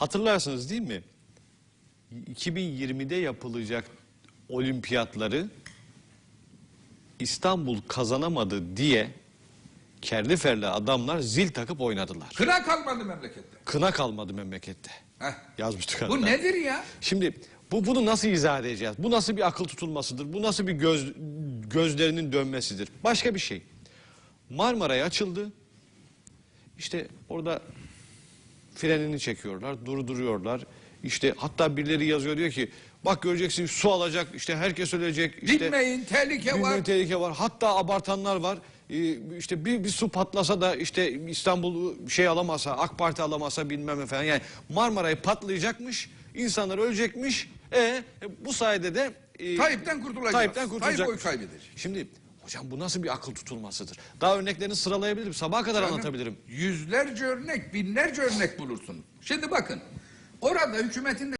Hatırlarsınız değil mi? 2020'de yapılacak olimpiyatları İstanbul kazanamadı diye kerli ferli adamlar zil takıp oynadılar. Kına kalmadı memlekette. Kına kalmadı memlekette. Heh. Yazmıştık Bu hatta. nedir ya? Şimdi bu bunu nasıl izah edeceğiz? Bu nasıl bir akıl tutulmasıdır? Bu nasıl bir göz gözlerinin dönmesidir? Başka bir şey. Marmaray açıldı. İşte orada frenini çekiyorlar, durduruyorlar. İşte hatta birileri yazıyor diyor ki bak göreceksin su alacak işte herkes ölecek. işte Binmeyin, tehlike Bilmem var. tehlike var. Hatta abartanlar var. Ee, işte bir, bir su patlasa da işte İstanbul şey alamasa, AK Parti alamasa bilmem falan. Yani Marmaray patlayacakmış, insanlar ölecekmiş. E, e, bu sayede de e, Tayyip'ten kurtulacağız. Tayyip'ten Tayyip kurtulacak. oy kaybedecek. Şimdi hocam bu nasıl bir akıl tutulmasıdır? Daha örneklerini sıralayabilirim. Sabaha kadar Canım, anlatabilirim. Yüzlerce örnek, binlerce örnek bulursun. Şimdi bakın. Orada hükümetin de